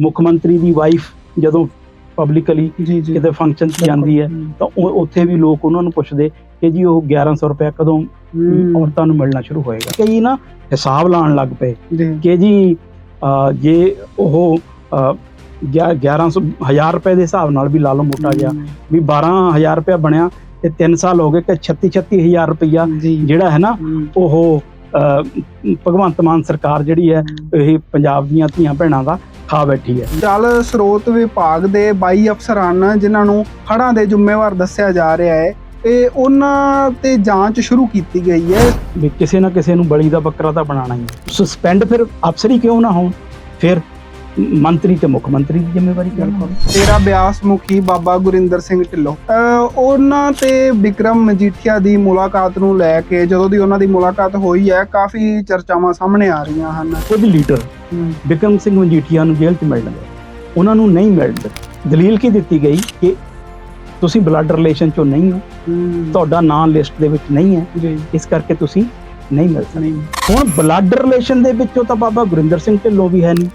ਮੁੱਖ ਮੰਤਰੀ ਦੀ ਵਾਈਫ ਜਦੋਂ ਪਬਲਿਕਲੀ ਕਿਤੇ ਫੰਕਸ਼ਨ 'ਚ ਜਾਂਦੀ ਹੈ ਤਾਂ ਉਹ ਉੱਥੇ ਵੀ ਲੋਕ ਉਹਨਾਂ ਨੂੰ ਪੁੱਛਦੇ ਕਿ ਜੀ ਉਹ 1100 ਰੁਪਏ ਕਦੋਂ ਔਰਤਾਂ ਨੂੰ ਮਿਲਣਾ ਸ਼ੁਰੂ ਹੋਏਗਾ। ਕਈ ਨਾ ਹਿਸਾਬ ਲਾਉਣ ਲੱਗ ਪਏ ਕਿ ਜੀ ਜੇ ਉਹ ਅਹ, ਗਿਆ- 1100 1000 ਰੁਪਏ ਦੇ ਹਿਸਾਬ ਨਾਲ ਵੀ ਲਾ ਲਓ ਮੋਟਾ ਜਿਹਾ ਵੀ 12000 ਰੁਪਏ ਬਣਿਆ ਤੇ 3 ਸਾਲ ਹੋ ਗਏ ਕਿ 36 36000 ਰੁਪਇਆ ਜਿਹੜਾ ਹੈ ਨਾ ਉਹ ਭਗਵੰਤ ਮਾਨ ਸਰਕਾਰ ਜਿਹੜੀ ਹੈ। ਇਹ ਪੰਜਾਬ ਦੀਆਂ ਧੀਆਂ ਭੈਣਾਂ ਦਾ ਖਾ ਬੈਠੀ ਹੈ। ਜਲ ਸਰੋਤ ਵਿਭਾਗ ਦੇ 22 ਅਫਸਰ ਜਿਨ੍ਹਾਂ ਨੂੰ ਹੜ੍ਹਾਂ ਦੇ ਜ਼ਿੰਮੇਵਾਰ ਦੱਸਿਆ ਜਾ ਰਿਹਾ ਹੈ ਇਹ ਉਹਨਾਂ ਤੇ ਜਾਂਚ ਸ਼ੁਰੂ ਕੀਤੀ ਗਈ ਹੈ। ਵੀ ਕਿਸੇ ਨਾ ਕਿਸੇ ਨੂੰ ਬਲੀ ਦਾ ਬੱਕਰਾ ਤਾਂ ਬਣਾਉਣਾ ਹੀ ਹੈ। ਸਸਪੈਂਡ ਫਿਰ ਅਫਸਰ ਹੀ ਕਿਉਂ ਨਾ ਹੋਣ? ਫਿਰ ਮੰਤਰੀ ਤੇ ਮੁੱਖ ਮੰਤਰੀ ਦੀ ਜ਼ਿੰਮੇਵਾਰੀ ਨਾ ਹੋਵੇ? ਤੇਰਾ ਬਿਆਸ ਮੁਖੀ ਬਾਬਾ ਗੁਰਿੰਦਰ ਸਿੰਘ ਢਿੱਲੋਂ। ਅਹ ਉਹਨਾਂ ਤੇ ਵਿਕਰਮ ਮਜੀਠੀਆ ਦੀ ਮੁਲਾਕਾਤ ਨੂੰ ਲੈ ਕੇ ਜਦੋਂ ਦੀ ਉਹਨਾਂ ਦੀ ਮੁਲਾਕਾਤ ਹੋਈ ਹੈ ਕਾਫੀ ਚਰਚਾਵਾਂ ਸਾਹਮਣੇ ਆ ਰਹੀਆਂ ਹਨ। ਖੁਦ ਲੀਡਰ ਬਿਕਰਮ ਸਿੰਘ ਮਜੀਠੀਆ ਨੂੰ ਜੇਲ੍ਹ 'ਚ ਮਿਲਣ ਗਏ ਉਹਨਾਂ ਨੂੰ ਨਹੀਂ ਮਿਲਣ ਦਲੀਲ ਕੀ ਦਿੱਤੀ ਗਈ ਕਿ ਤੁਸੀਂ ਬਲੱਡ ਰਿਲੇਸ਼ਨ 'ਚੋਂ ਨਹੀਂ ਹੋ। ਤੁਹਾਡਾ ਨਾਂ ਲਿਸਟ ਦੇ ਵਿੱਚ ਨਹੀਂ ਹੈ। ਇਸ ਕਰਕੇ ਤੁਸੀਂ ਨਹੀਂ ਮਿਲ ਸਕਦੇ। ਹੁਣ ਬਲੱਡ ਰਿਲੇਸ਼ਨ ਦੇ ਵਿੱਚੋਂ ਤਾਂ ਬਾਬਾ ਗੁਰਿੰਦਰ ਸਿੰਘ ਢਿੱਲੋਂ ਵੀ ਹੈ ਨਹੀਂ।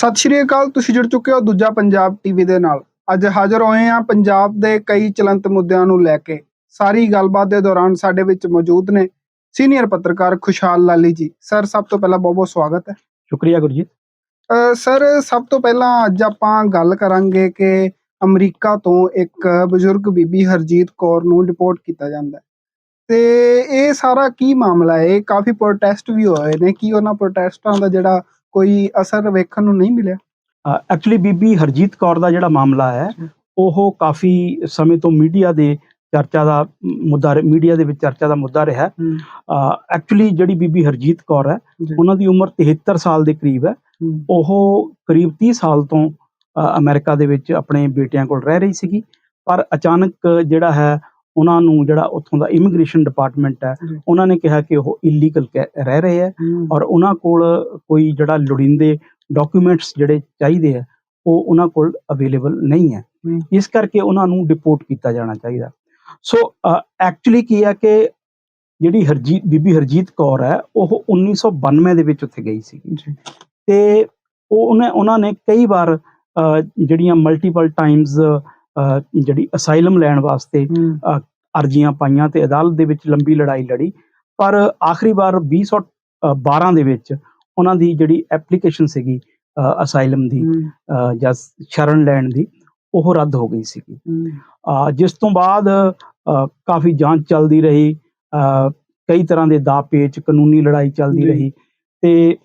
ਸਤਿ ਸ਼੍ਰੀ ਅਕਾਲ ਤੁਸੀਂ ਜੁੜ ਚੁੱਕੇ ਹੋ ਦੂਜਾ ਪੰਜਾਬ ਟੀਵੀ ਦੇ ਨਾਲ। ਅੱਜ ਹਾਜ਼ਰ ਹੋਏ ਹਾਂ ਪੰਜਾਬ ਦੇ ਕਈ ਚਲੰਤ ਮੁੱਦਿਆਂ ਨੂੰ ਲੈ ਕੇ। ਸਾਰੀ ਗੱਲਬਾਤ ਦੇ ਦੌਰਾਨ ਸਾਡੇ ਵਿੱਚ ਮੌਜੂਦ ਨੇ ਸੀਨੀਅਰ ਪੱਤਰਕਾਰ ਖੁਸ਼ਹਾਲ ਲਾਲੀ ਜੀ। ਸਰ ਸਭ ਤੋਂ ਪਹਿਲਾਂ ਬਹੁਤ ਬਹੁਤ ਸਵਾਗਤ ਹੈ। ਸ਼ੁਕਰੀਆ ਗੁਰਜੀਤ ਸਰ ਸਭ ਤੋਂ ਪਹਿਲਾਂ ਅੱਜ ਆਪਾਂ ਗੱਲ ਕਰਾਂਗੇ ਕਿ ਅਮਰੀਕਾ ਤੋਂ ਇੱਕ ਬਜ਼ੁਰਗ ਬੀਬੀ ਹਰਜੀਤ ਕੌਰ ਨੂੰ ਡਿਪੋਰਟ ਕੀਤਾ ਜਾਂਦਾ ਹੈ। ਤੇ ਇਹ ਸਾਰਾ ਕੀ ਮਾਮਲਾ ਹੈ? ਕਾਫੀ ਪ੍ਰੋਟੈਸਟ ਵੀ ਹੋਏ ਨੇ। ਕੀ ਉਹਨਾਂ ਪ੍ਰੋਟੈਸਟਾਂ ਦਾ ਜਿਹੜਾ ਕੋਈ ਅਸਰ ਵੇਖਣ ਨੂੰ ਨਹੀਂ ਮਿਲਿਆ। ਐਕਚੁਅਲੀ ਬੀਬੀ ਹਰਜੀਤ ਕੌਰ ਦਾ ਜਿਹੜਾ ਮਾਮਲਾ ਹੈ। ਉਹ ਕਾਫੀ ਸਮੇਂ ਤੋਂ ਮੀਡੀਆ ਦੇ ਚਰਚਾ ਦਾ ਮੁੱਦਾ ਮੀਡੀਆ ਦੇ ਵਿੱਚ ਚਰਚਾ ਦਾ ਮੁੱਦਾ ਰਿਹਾ। ਐਕਚੁਅਲੀ ਜਿਹੜੀ ਬੀਬੀ ਹਰਜੀਤ ਕੌਰ ਹੈ। ਉਹਨਾਂ ਦੀ ਉਮਰ 73 ਸਾਲ ਦੇ ਕਰੀਬ ਹੈ। ਉਹ ਕਰੀਬ 30 ਸਾਲ ਤੋਂ ਅਮਰੀਕਾ ਦੇ ਵਿੱਚ ਆਪਣੇ ਬੇਟਿਆਂ ਕੋਲ ਰਹਿ ਰਹੀ ਸੀਗੀ। ਪਰ ਅਚਾਨਕ ਜਿਹੜਾ ਹੈ ਉਹਨਾਂ ਨੂੰ ਜਿਹੜਾ ਉੱਥੋਂ ਦਾ ਇਮੀਗ੍ਰੇਸ਼ਨ ਡਿਪਾਰਟਮੈਂਟ ਹੈ। ਉਹਨਾਂ ਨੇ ਕਿਹਾ ਕਿ ਉਹ ਇਲੀਗਲ ਰਹਿ ਰਹੇ ਹੈ ਔਰ ਉਹਨਾਂ ਕੋਲ ਕੋਈ ਜਿਹੜਾ ਲੋੜੀਂਦੇ ਡਾਕੂਮੈਂਟਸ ਜਿਹੜੇ ਚਾਹੀਦੇ ਆ ਉਹ ਉਹਨਾਂ ਕੋਲ ਅਵੇਲੇਬਲ ਨਹੀਂ ਹੈ। ਇਸ ਕਰਕੇ ਉਹਨਾਂ ਨੂੰ ਡਿਪੋਰਟ ਕੀਤਾ ਜਾਣਾ ਚਾਹੀਦਾ। ਸੋ ਐਕਚੁਅਲੀ ਕੀ ਹੈ ਕਿ ਜਿਹੜੀ ਹਰਜੀਤ ਬੀਬੀ ਹਰਜੀਤ ਕੌਰ ਹੈ ਉਹ 1992 ਦੇ ਵਿੱਚ ਉੱਥੇ ਗਈ ਸੀ ਤੇ ਉਹ ਉਹਨੇ ਉਹਨਾਂ ਨੇ ਕਈ ਵਾਰ ਜਿਹੜੀਆਂ ਮਲਟੀਪਲ ਟਾਈਮਸ ਜਿਹੜੀ ਅਸਾਈਲਮ ਲੈਣ ਵਾਸਤੇ ਅਰਜ਼ੀਆਂ ਪਾਈਆਂ ਤੇ ਅਦਾਲਤ ਦੇ ਵਿੱਚ ਲੰਬੀ ਲੜਾਈ ਲੜੀ। ਪਰ ਆਖਰੀ ਵਾਰ 2012 ਦੇ ਵਿੱਚ ਉਹਨਾਂ ਦੀ ਜਿਹੜੀ ਐਪਲੀਕੇਸ਼ਨ ਸੀਗੀ ਅਸਾਈਲਮ ਦੀ ਜਾਂ ਸ਼ਰਨ ਲੈਣ ਦੀ ਉਹ ਰੱਦ ਹੋ ਗਈ ਸੀਗੀ। ਜਿਸ ਤੋਂ ਬਾਅਦ ਕਾਫੀ ਜਾਂਚ ਚੱਲਦੀ ਰਹੀ ਕਈ ਤਰ੍ਹਾਂ ਦੇ ਦਾਅ ਪੇਚ ਕਾਨੂੰਨੀ ਲੜਾਈ ਚੱਲਦੀ। ਰਹੀ ਤੇ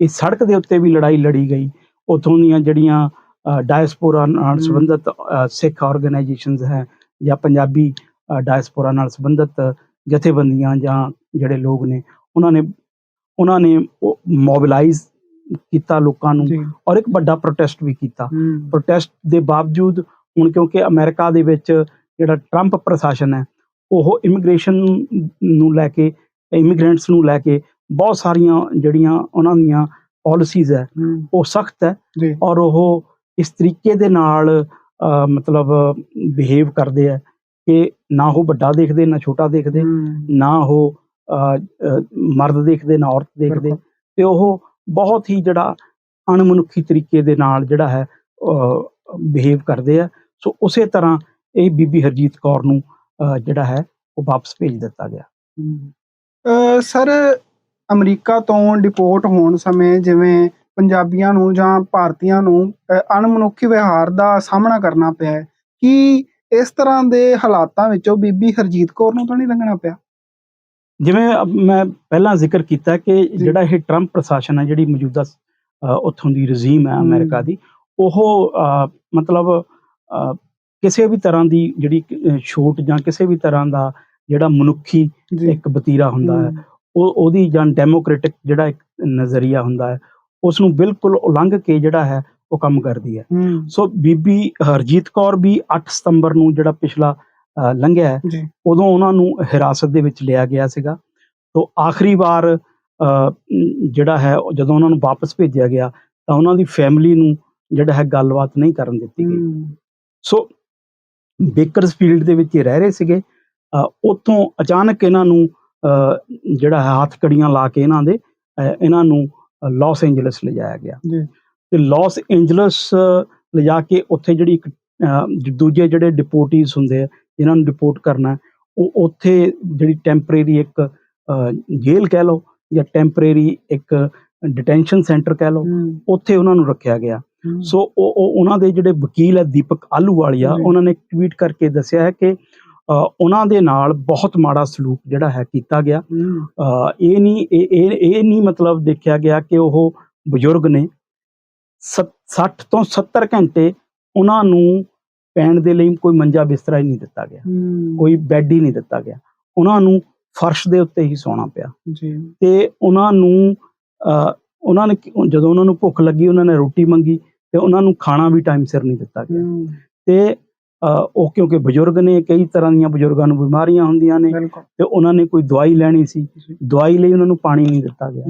ਇਸ ਸੜਕ ਦੇ ਉੱਤੇ ਵੀ ਲੜਾਈ ਲੜੀ ਗਈ। ਉਥੋਂ ਦੀਆਂ ਜਿਹੜੀਆਂ ਡਾਇਸਪੋਰਾ ਨਾਲ। ਸੰਬੰਧਿਤ ਸਿੱਖ ਆਰਗੇਨਾਈਜੇਸ਼ਨਸ ਹੈ ਜਾਂ ਪੰਜਾਬੀ ਡਾਇਸਪੋਰਾ ਨਾਲ ਸੰਬੰਧਿਤ ਜਥੇਬੰਦੀਆਂ ਜਾਂ ਜਿਹੜੇ ਲੋਕ ਨੇ ਉਹਨਾਂ ਨੇ ਉਹਨਾਂ ਨੇ ਮੋਬਿਲਾਈਜ਼ ਕੀਤਾ ਲੋਕਾਂ ਨੂੰ ਔਰ ਇੱਕ ਵੱਡਾ ਪ੍ਰੋਟੈਸਟ ਵੀ ਕੀਤਾ। ਪ੍ਰੋਟੈਸਟ ਦੇ ਬਾਵਜੂਦ ਹੁਣ ਕਿਉਂਕਿ ਅਮਰੀਕਾ ਦੇ ਵਿੱਚ ਜਿਹੜਾ ਟਰੰਪ ਪ੍ਰਸ਼ਾਸਨ ਹੈ ਉਹ ਇਮੀਗ੍ਰੇਸ਼ਨ ਨੂੰ ਲੈ ਕੇ ਇਮੀਗ੍ਰੈਂਟਸ ਨੂੰ ਲੈ ਕੇ ਬਹੁਤ ਸਾਰੀਆਂ ਜਿਹੜੀਆਂ ਉਹਨਾਂ ਦੀਆਂ ਪਾਲਿਸੀਜ਼ ਹੈ ਉਹ ਸਖਤ ਹੈ ਔਰ ਉਹ ਇਸ ਤਰੀਕੇ ਦੇ ਨਾਲ ਮਤਲਬ ਬਿਹੇਵ ਕਰਦੇ ਆ ਕਿ ਨਾ ਉਹ ਵੱਡਾ ਦੇਖਦੇ ਨਾ ਛੋਟਾ ਦੇਖਦੇ ਨਾ ਉਹ ਮਰਦ ਦੇਖਦੇ ਨਾ ਔਰਤ ਦੇਖਦੇ। ਤੇ ਉਹ ਬਹੁਤ ਹੀ ਜਿਹੜਾ ਅਣਮਨੁੱਖੀ ਤਰੀਕੇ ਦੇ ਨਾਲ ਜਿਹੜਾ ਹੈ ਬਿਹੇਵ ਕਰਦੇ ਆ। ਸੋ ਉਸੇ ਤਰ੍ਹਾਂ ਇਹ ਬੀਬੀ ਹਰਜੀਤ ਕੌਰ ਨੂੰ ਜਿਹੜਾ ਹੈ ਉਹ ਵਾਪਸ ਭੇਜ ਦਿੱਤਾ ਗਿਆ। ਸਰ ਅਮਰੀਕਾ ਤੋਂ ਡਿਪੋਰਟ ਹੋਣ ਸਮੇਂ ਜਿਵੇਂ ਪੰਜਾਬੀਆਂ ਨੂੰ ਜਾਂ ਭਾਰਤੀਆਂ ਨੂੰ ਅਣਮਨੁੱਖੀ ਵਿਵਹਾਰ ਦਾ ਸਾਹਮਣਾ ਕਰਨਾ ਪਿਆ ਹੈ। ਕੀ ਇਸ ਤਰ੍ਹਾਂ ਦੇ ਹਾਲਾਤਾਂ ਵਿੱਚੋਂ ਬੀਬੀ ਹਰਜੀਤ ਕੌਰ ਨੂੰ ਤਾਂ ਨਹੀਂ ਲੰਘਣਾ ਪਿਆ? ਜਿਵੇਂ ਮੈਂ ਪਹਿਲਾਂ ਜ਼ਿਕਰ ਕੀਤਾ ਕਿ ਜਿਹੜਾ ਇਹ ਟਰੰਪ ਪ੍ਰਸ਼ਾਸਨ ਹੈ ਜਿਹੜੀ ਮੌਜੂਦਾ ਉੱਥੋਂ ਦੀ ਰਜੀਮ ਹੈ। ਅਮਰੀਕਾ ਦੀ ਉਹ ਮਤਲਬ ਕਿਸੇ ਵੀ ਤਰ੍ਹਾਂ ਦੀ ਜਿਹੜੀ ਛੂਟ ਜਾਂ ਕਿਸੇ ਵੀ ਤਰ੍ਹਾਂ ਦਾ ਜਿਹੜਾ ਮਨੁੱਖੀ ਇੱਕ ਵਤੀਰਾ ਹੁੰਦਾ ਹੈ। ਉਹ ਉਹਦੀ ਜਾਂ ਡੈਮੋਕ੍ਰੈਟਿਕ ਜਿਹੜਾ ਇੱਕ ਨਜ਼ਰੀਆ ਹੁੰਦਾ ਹੈ ਉਸ ਨੂੰ ਬਿਲਕੁਲ ਉਲੰਘ ਕੇ ਜਿਹੜਾ ਹੈ ਉਹ ਕੰਮ ਕਰਦੀ ਹੈ। ਸੋ ਬੀਬੀ ਹਰਜੀਤ ਕੌਰ ਵੀ 8 ਸਤੰਬਰ ਨੂੰ ਜਿਹੜਾ ਪਿਛਲਾ ਲੰਘਿਆ ਹੈ ਉਦੋਂ ਉਹਨਾਂ ਨੂੰ ਹਿਰਾਸਤ ਦੇ ਵਿੱਚ ਲਿਆ ਗਿਆ ਸੀਗਾ। ਤੋਂ ਆਖਰੀ ਵਾਰ ਜਿਹੜਾ ਹੈ ਜਦੋਂ ਉਹਨਾਂ ਨੂੰ ਵਾਪਸ ਭੇਜਿਆ ਗਿਆ ਤਾਂ ਉਹਨਾਂ ਦੀ ਫੈਮਿਲੀ ਨੂੰ ਜਿਹੜਾ ਹੈ ਗੱਲਬਾਤ ਨਹੀਂ ਕਰਨ ਦਿੱਤੀ ਗਈ। ਸੋ ਬੇਕਰਸਫੀਲਡ ਦੇ ਵਿੱਚ ਰਹਿ ਰਹੇ ਸੀਗੇ। ਉੱਥੋਂ ਅਚਾਨਕ ਇਹਨਾਂ ਨੂੰ ਜਿਹੜਾ ਹੈ ਹੱਥ ਕੜੀਆਂ ਲਾ ਕੇ ਇਹਨਾਂ ਦੇ ਇਹਨਾਂ ਨੂੰ ਲਾਸ ਐਂਜਲਸ ਲਿਜਾਇਆ ਗਿਆ। ਜੀ। ਤੇ ਲਾਸ ਐਂਜਲਸ ਲਿਜਾ ਕੇ ਉੱਥੇ ਜਿਹੜੀ ਇੱਕ ਦੂਜੇ ਜਿਹੜੇ ਡਿਪੋਰਟੀਜ਼ ਹੁੰਦੇ ਆ ਜਿਨ੍ਹਾਂ ਨੂੰ ਡਿਪੋਰਟ ਕਰਨਾ ਉਹ ਉੱਥੇ ਜਿਹੜੀ ਟੈਂਪਰੇਰੀ ਇੱਕ ਜੇਲ੍ਹ ਕਹਿ ਲਓ ਜਾਂ ਟੈਂਪਰੇਰੀ ਇੱਕ ਡਿਟੈਂਸ਼ਨ ਸੈਂਟਰ ਕਹਿ ਲਓ ਉੱਥੇ ਉਹਨਾਂ ਨੂੰ ਰੱਖਿਆ ਗਿਆ। ਸੋ ਉਹ ਉਹ- ਉਹਨਾਂ ਦੇ ਜਿਹੜੇ ਵਕੀਲ ਹੈ ਦੀਪਕ ਆਲੂਵਾਲੀਆ ਜੀ। ਉਹਨਾਂ ਨੇ ਟਵੀਟ ਕਰਕੇ ਦੱਸਿਆ ਹੈ ਕਿ ਉਹਨਾਂ ਦੇ ਨਾਲ ਬਹੁਤ ਮਾੜਾ ਸਲੂਕ ਜਿਹੜਾ ਹੈ ਕੀਤਾ ਗਿਆ। ਇਹ ਨਹੀਂ ਇਹ ਨਹੀਂ ਮਤਲਬ ਦੇਖਿਆ ਗਿਆ ਕਿ ਉਹ ਬਜ਼ੁਰਗ ਨੇ ਸੱਤ- 60 ਤੋਂ 70 ਘੰਟੇ ਉਹਨਾਂ ਨੂੰ ਪੈਣ ਦੇ ਲਈ ਕੋਈ ਮੰਜਾ ਬਿਸਤਰਾ ਹੀ ਨਹੀਂ ਦਿੱਤਾ ਗਿਆ। ਕੋਈ ਬੈੱਡ ਹੀ ਨਹੀਂ ਦਿੱਤਾ ਗਿਆ। ਉਹਨਾਂ ਨੂੰ ਫਰਸ਼ ਦੇ ਉੱਤੇ ਹੀ ਸੌਣਾ ਪਿਆ। ਜੀ। ਤੇ ਉਹਨਾਂ ਨੂੰ ਉਹਨਾਂ ਨੇ ਜਦੋਂ ਉਹਨਾਂ ਨੂੰ ਭੁੱਖ ਲੱਗੀ ਉਹਨਾਂ ਨੇ ਰੋਟੀ ਮੰਗੀ ਤੇ ਉਹਨਾਂ ਨੂੰ ਖਾਣਾ ਵੀ ਟਾਈਮ ਸਿਰ ਨਹੀਂ ਦਿੱਤਾ ਗਿਆ। ਤੇ ਉਹ ਕਿਉਂਕਿ ਬਜ਼ੁਰਗ ਨੇ ਕਈ ਤਰ੍ਹਾਂ ਦੀਆਂ ਬਜ਼ੁਰਗਾਂ ਨੂੰ ਬਿਮਾਰੀਆਂ ਹੁੰਦੀਆਂ ਨੇ ਤੇ ਉਹਨਾਂ ਨੇ ਕੋਈ ਦਵਾਈ ਲੈਣੀ ਸੀ। ਦਵਾਈ ਲਈ ਉਹਨਾਂ ਨੂੰ ਪਾਣੀ ਨਹੀਂ ਦਿੱਤਾ ਗਿਆ।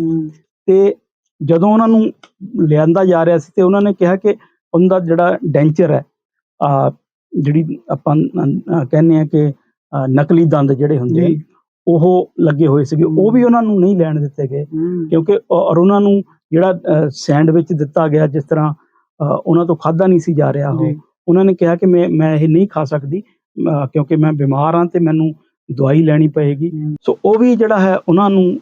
ਤੇ ਜਦੋਂ ਉਹਨਾਂ ਨੂੰ ਲਿਆਂਦਾ ਜਾ ਰਿਹਾ ਸੀ ਤੇ ਉਹਨਾਂ ਨੇ ਕਿਹਾ ਕਿ ਉਹਦਾ ਜਿਹੜਾ ਡੈਂਚਰ ਹੈ ਆ ਜਿਹੜੀ ਆਪਾਂ ਕਹਿੰਦੇ ਆ ਕਿ ਨਕਲੀ ਦੰਦ ਜਿਹੜੇ ਹੁੰਦੇ ਉਹ ਲੱਗੇ ਹੋਏ ਸੀਗੇ। ਉਹ ਵੀ ਉਹਨਾਂ ਨੂੰ ਨਹੀਂ ਲੈਣ ਦਿੱਤੇ ਗਏ ਕਿਉਂਕਿ ਔਰ ਉਹਨਾਂ ਨੂੰ ਜਿਹੜਾ ਸੈਂਡਵਿਚ ਦਿੱਤਾ ਗਿਆ ਜਿਸ ਤਰ੍ਹਾਂ ਉਹਨਾਂ ਤੋਂ ਖਾਦਾ ਨਹੀਂ ਸੀ ਜਾ ਰਿਹਾ ਉਹ। ਉਹਨਾਂ ਨੇ ਕਿਹਾ ਕਿ ਮੈਂ ਮੈਂ ਇਹ ਨਹੀਂ ਖਾ ਸਕਦੀ ਕਿਉਂਕਿ ਮੈਂ ਬਿਮਾਰ ਹਾਂ ਤੇ ਮੈਨੂੰ ਦਵਾਈ ਲੈਣੀ ਪਏਗੀ। ਸੋ ਉਹ ਵੀ ਜਿਹੜਾ ਹੈ ਉਹਨਾਂ ਨੂੰ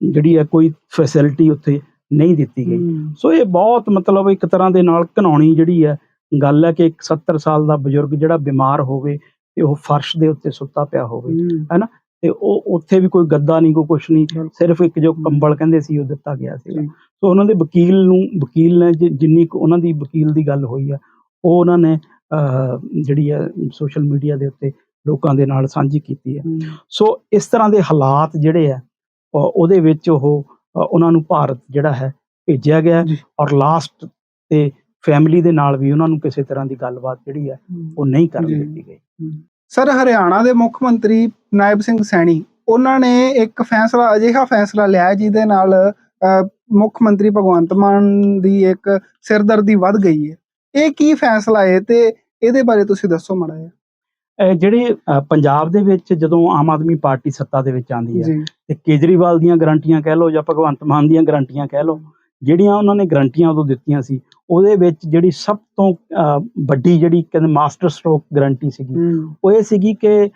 ਜਿਹੜੀ ਹੈ ਕੋਈ ਫੈਸਿਲਿਟੀ ਉੱਥੇ ਨਹੀਂ ਦਿੱਤੀ ਗਈ। ਸੋ ਇਹ ਬਹੁਤ ਮਤਲਬ ਇੱਕ ਤਰ੍ਹਾਂ ਦੇ ਨਾਲ ਘਿਨਾਉਣੀ ਜਿਹੜੀ ਹੈ ਗੱਲ ਹੈ ਕਿ ਇੱਕ 70 ਸਾਲ ਦਾ ਬਜ਼ੁਰਗ ਜਿਹੜਾ ਬਿਮਾਰ ਹੋਵੇ ਤੇ ਉਹ ਫਰਸ਼ ਦੇ ਉੱਤੇ ਸੁੱਤਾ ਪਿਆ ਹੋਵੇ ਤੇ ਉਹ ਉੱਥੇ ਵੀ ਕੋਈ ਗੱਦਾ ਨਹੀਂ ਕੋਈ ਕੁਛ ਨਹੀਂ। ਸਿਰਫ ਇੱਕ ਜੋ। ਕੰਬਲ ਕਹਿੰਦੇ ਸੀ ਉਹ ਦਿੱਤਾ ਗਿਆ ਸੀ ਜੀ। ਸੋ ਉਹਨਾਂ ਦੇ ਵਕੀਲ ਨੂੰ ਵਕੀਲ ਨੇ ਜਿ- ਜਿੰਨੀ ਕੁ ਉਹਨਾਂ ਦੀ ਵਕੀਲ ਦੀ ਗੱਲ ਹੋਈ ਆ ਉਹ ਉਹਨਾਂ ਨੇ ਅਹ, ਜਿਹੜੀ ਹੈ ਸੋਸ਼ਲ ਮੀਡੀਆ ਦੇ ਉੱਤੇ ਲੋਕਾਂ ਦੇ ਨਾਲ ਸਾਂਝੀ ਕੀਤੀ ਹੈ ਸੋ ਇਸ ਤਰ੍ਹਾਂ ਦੇ ਹਾਲਾਤ ਜਿਹੜੇ ਆ ਉਹਦੇ ਵਿੱਚ ਉਹ ਉਹਨਾਂ ਨੂੰ ਭਾਰਤ ਜਿਹੜਾ ਹੈ ਭੇਜਿਆ ਗਿਆ। ਔਰ ਲਾਸਟ ਤੇ ਫੈਮਿਲੀ ਦੇ ਨਾਲ ਵੀ ਉਹਨਾਂ ਨੂੰ ਕਿਸੇ ਤਰ੍ਹਾਂ ਦੀ ਗੱਲਬਾਤ ਜਿਹੜੀ ਹੈ। ਉਹ ਨਹੀਂ ਕਰਨ। ਦਿੱਤੀ ਗਈ ਸਰ ਹਰਿਆਣਾ ਦੇ ਮੁੱਖ ਮੰਤਰੀ ਨਾਇਬ ਸਿੰਘ ਸੈਣੀ ਉਹਨਾਂ ਨੇ ਇੱਕ ਫੈਸਲਾ ਅਜਿਹਾ ਫੈਸਲਾ ਲਿਆ ਜਿਹਦੇ ਨਾਲ ਮੁੱਖ ਮੰਤਰੀ ਭਗਵੰਤ ਮਾਨ ਦੀ ਇੱਕ ਸਿਰਦਰਦੀ ਵੱਧ ਗਈ ਹੈ ਇਹ ਕੀ ਫੈਸਲਾ ਹੈ ਤੇ ਇਹਦੇ ਬਾਰੇ ਤੁਸੀਂ ਦੱਸੋ ਮਾੜਾ ਜਿਹਾ। ਜਿਹੜੇ ਪੰਜਾਬ ਦੇ ਵਿੱਚ ਜਦੋਂ ਆਮ ਆਦਮੀ ਪਾਰਟੀ ਸੱਤਾ ਦੇ ਵਿੱਚ ਆਂਦੀ ਹੈ ਤੇ ਕੇਜਰੀਵਾਲ ਦੀਆਂ ਗਰੰਟੀਆਂ ਕਹਿ ਲਓ ਜਾਂ ਭਗਵੰਤ ਮਾਨ ਦੀਆਂ ਗਰੰਟੀਆਂ ਕਹਿ ਲਓ ਜਿਹੜੀਆਂ ਉਹਨਾਂ ਨੇ ਗਰੰਟੀਆਂ ਉਦੋਂ ਦਿੱਤੀਆਂ ਸੀ ਉਹਦੇ ਵਿੱਚ ਜਿਹੜੀ ਸਭ ਤੋਂ ਵੱਡੀ ਜਿਹੜੀ ਕਹਿੰਦੇ ਮਾਸਟਰ ਸਟ੍ਰੋਕ ਗਰੰਟੀ ਸੀਗੀ ਉਹ ਇਹ ਸੀਗੀ ਕਿ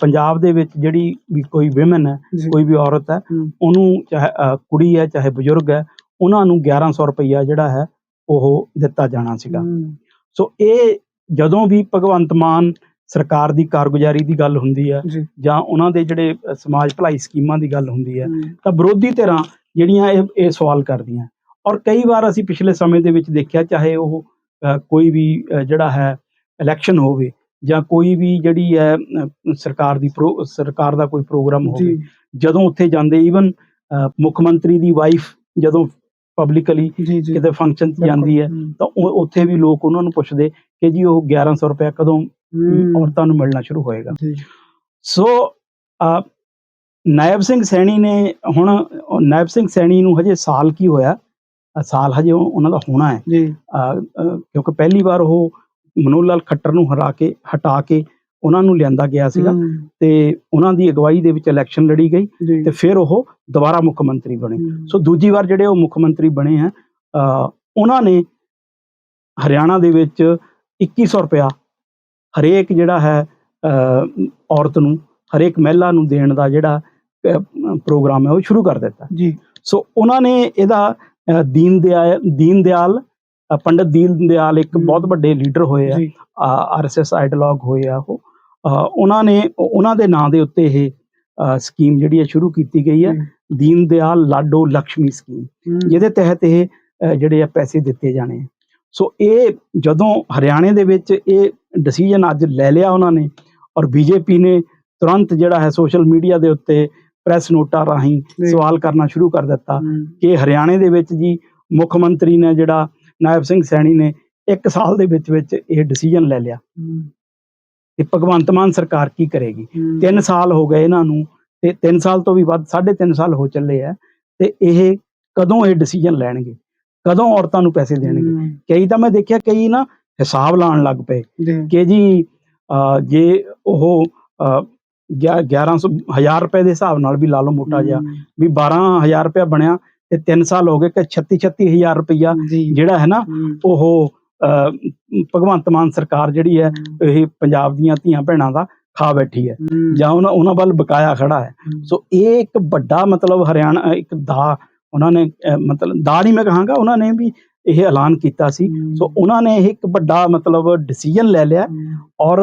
ਪੰਜਾਬ ਦੇ ਵਿੱਚ ਜਿਹੜੀ ਵੀ ਕੋਈ ਵਿਮਨ ਹੈ ਕੋਈ ਵੀ ਔਰਤ ਹੈ। ਉਹਨੂੰ ਚਾਹੇ ਕੁੜੀ ਹੈ ਚਾਹੇ ਬਜ਼ੁਰਗ ਹੈ ਉਹਨਾਂ ਨੂੰ 1100 ਰੁਪਈਆ ਜਿਹੜਾ ਹੈ ਉਹ ਦਿੱਤਾ ਜਾਣਾ ਸੀਗਾ। ਸੋ ਇਹ ਜਦੋਂ ਵੀ ਭਗਵੰਤ ਮਾਨ ਸਰਕਾਰ ਦੀ ਕਾਰਗੁਜ਼ਾਰੀ ਦੀ ਗੱਲ ਹੁੰਦੀ ਹੈ ਜੀ। ਉਹਨਾਂ ਦੇ ਜਿਹੜੇ ਸਮਾਜ ਭਲਾਈ ਸਕੀਮਾਂ ਦੀ ਗੱਲ ਹੁੰਦੀ ਹੈ ਤਾਂ ਵਿਰੋਧੀ ਧਿਰਾਂ ਜਿਹੜੀਆਂ ਇਹ ਇਹ ਸਵਾਲ ਕਰਦੀਆਂ। ਔਰ ਕਈ ਵਾਰ ਅਸੀਂ ਪਿਛਲੇ ਸਮੇਂ ਦੇ ਵਿੱਚ ਦੇਖਿਆ ਚਾਹੇ ਉਹ ਕੋਈ ਵੀ ਜਿਹੜਾ ਹੈ ਇਲੈਕਸ਼ਨ ਹੋਵੇ ਜਾਂ ਕੋਈ ਵੀ ਜਿਹੜੀ ਹੈ ਸਰਕਾਰ ਦੀ ਸਰਕਾਰ ਦਾ ਕੋਈ ਪ੍ਰੋਗਰਾਮ ਹੋਵੇ ਜਦੋਂ ਉੱਥੇ ਜਾਂਦੇ ਈਵਨ ਮੁੱਖ ਮੰਤਰੀ ਦੀ ਵਾਈਫ ਜਦੋਂ ਪਬਲਿਕਲੀ ਕਿਤੇ ਫੰਕਸ਼ਨ 'ਚ ਜਾਂਦੀ ਹੈ ਤਾਂ ਉੱਥੇ ਵੀ ਲੋਕ ਉਹਨਾਂ ਨੂੰ ਪੁੱਛਦੇ ਕਿ ਜੀ ਉਹ 1100 ਰੁਪਏ ਕਦੋਂ ਔਰਤਾਂ ਨੂੰ ਮਿਲਣਾ ਸ਼ੁਰੂ ਹੋਏਗਾ। ਸੋ ਨਾਇਬ ਸਿੰਘ ਸੈਣੀ ਨੇ ਹੁਣ ਨਾਇਬ ਸਿੰਘ ਸੈਣੀ ਨੂੰ ਹਜੇ ਸਾਲ ਕੀ ਹੋਇਆ? ਸਾਲ ਹਜੇ ਉਹ- ਉਹਨਾਂ ਦਾ ਹੋਣਾ ਹੈ। ਜੀ। ਕਿਉਂਕਿ ਪਹਿਲੀ ਵਾਰ ਉਹ ਮਨੋਹਰ ਲਾਲ ਖੱਟਰ ਨੂੰ ਹਰਾ ਕੇ ਹਟਾ ਕੇ ਉਹਨਾਂ ਨੂੰ ਲਿਆਂਦਾ ਗਿਆ ਸੀਗਾ ਤੇ ਉਹਨਾਂ ਦੀ ਅਗਵਾਈ ਦੇ ਵਿੱਚ ਇਲੈਕਸ਼ਨ ਲੜੀ ਗਈ ਤੇ ਫਿਰ ਉਹ ਦੁਬਾਰਾ ਮੁੱਖ ਮੰਤਰੀ ਬਣੇ। ਸੋ ਦੂਜੀ ਵਾਰ ਜਿਹੜੇ ਉਹ ਮੁੱਖ ਮੰਤਰੀ ਬਣੇ ਆ ਉਹਨਾਂ ਨੇ ਹਰਿਆਣਾ ਦੇ ਵਿੱਚ 2100 ਰੁਪਇਆ ਹਰੇਕ ਜਿਹੜਾ ਹੈ ਔਰਤ ਨੂੰ ਹਰੇਕ ਮਹਿਲਾ ਨੂੰ ਦੇਣ ਦਾ ਜਿਹੜਾ ਪ੍ਰੋਗਰਾਮ ਹੈ ਉਹ ਸ਼ੁਰੂ ਕਰ ਦਿੱਤਾ। ਜੀ। ਸੋ ਉਹਨਾਂ ਨੇ ਇਹਦਾ ਦੀਨ ਦਿਆਲ ਦੀਨ ਦਿਆਲ ਪੰਡਿਤ ਦੀਨ ਦਿਆਲ ਇੱਕ। ਬਹੁਤ ਵੱਡੇ ਲੀਡਰ ਹੋਏ ਆ ਆਰਐਸਐਸ ਆਈਡੀਅਲੋਗ ਹੋਏ ਆ ਉਹ। ਉਹਨਾਂ ਨੇ ਉਹਨਾਂ ਦੇ ਨਾਂ ਦੇ ਉੱਤੇ ਇਹ ਸਕੀਮ ਜਿਹੜੀ ਹੈ ਸ਼ੁਰੂ ਕੀਤੀ ਗਈ ਹੈ ਦੀਨ ਦਿਆਲ ਲਾਡੋ ਲక్ష్ਮੀ ਸਕੀਮ ਜਿਹਦੇ ਤਹਿਤ ਇਹ ਜਿਹੜੇ ਆ ਪੈਸੇ ਦਿੱਤੇ ਜਾਣੇ ਸੋ ਇਹ ਜਦੋਂ ਹਰਿਆਣੇ ਦੇ ਵਿੱਚ ਇਹ ਡਿਸੀਜਨ ਅੱਜ ਲੈ ਲਿਆ ਉਹਨਾਂ ਨੇ ਔਰ ਬੀਜੇਪੀ ਨੇ ਤੁਰੰਤ ਜਿਹੜਾ ਹੈ ਸੋਸ਼ਲ ਮੀਡੀਆ ਦੇ ਉੱਤੇ ਪ੍ਰੈਸ ਨੋਟਾਂ ਰਾਹੀਂ। ਸਵਾਲ ਕਰਨਾ ਸ਼ੁਰੂ ਕਰ ਦਿੱਤਾ ਕਿ ਹਰਿਆਣੇ ਦੇ ਵਿੱਚ ਜੀ ਮੁੱਖ ਮੰਤਰੀ ਨੇ ਜਿਹੜਾ ਨਾਇਬ ਸਿੰਘ ਸੈਣੀ ਨੇ ਇੱਕ ਸਾਲ ਦੇ ਵਿੱਚ ਵਿੱਚ ਇਹ ਡਿਸੀਜਨ ਲੈ ਲਿਆ। ਕਿ ਭਗਵੰਤ ਮਾਨ ਸਰਕਾਰ ਕੀ ਕਰੇਗੀ? ਹੂੰ, 3 ਸਾਲ ਹੋ ਗਏ ਇਹਨਾਂ ਨੂੰ ਤੇ 3 ਸਾਲ ਤੋਂ ਵੀ ਵੱਧ 3.5 ਸਾਲ ਹੋ ਚੱਲੇ ਆ ਤੇ ਇਹ ਕਦੋਂ ਇਹ ਡਿਸੀਜਨ ਲੈਣਗੇ? ਕਦੋਂ ਔਰਤਾਂ ਨੂੰ ਪੈਸੇ ਦੇਣਗੇ? ਕਈ ਤਾਂ ਮੈਂ ਦੇਖਿਆ ਕਈ ਨਾ ਹਿਸਾਬ ਲਾਉਣ ਲੱਗ ਪਏ ਕਿ ਜੀ ਜੇ ਉਹ ਅਹ, ਗਿਆ- 1100 1000 ਰੁਪਏ ਦੇ ਹਿਸਾਬ ਨਾਲ ਵੀ ਲਾ ਲਓ ਮੋਟਾ ਜਿਹਾ ਵੀ 12000 ਰੁਪਏ ਬਣਿਆ ਤੇ 3 ਸਾਲ ਹੋ ਗਏ ਕਿ 36 36000 ਰੁਪਈਆ ਜੀ। ਜਿਹੜਾ ਹੈ ਨਾ ਉਹ ਭਗਵੰਤ ਮਾਨ ਸਰਕਾਰ ਜਿਹੜੀ ਹੈ ਇਹ ਪੰਜਾਬ ਦੀਆਂ ਧੀਆਂ ਭੈਣਾਂ ਦਾ ਖਾ ਬੈਠੀ ਹੈ। ਜਾਂ ਉਹਨਾਂ ਉਹਨਾਂ ਵੱਲ ਬਕਾਇਆ ਖੜਾ ਹੈ। ਸੋ ਇਹ ਇੱਕ ਵੱਡਾ ਮਤਲਬ ਹਰਿਆਣਾ ਇੱਕ ਦਾ ਉਹਨਾਂ ਨੇ ਮਤਲਬ ਦਾ ਨਹੀਂ ਮੈਂ ਕਹਾਂਗਾ ਉਹਨਾਂ ਨੇ ਵੀ ਇਹ ਐਲਾਨ ਕੀਤਾ ਸੀ। ਸੋ ਉਹਨਾਂ ਨੇ ਇਹ ਇੱਕ ਵੱਡਾ ਮਤਲਬ ਡਿਸੀਜਨ ਲੈ ਲਿਆ ਔਰ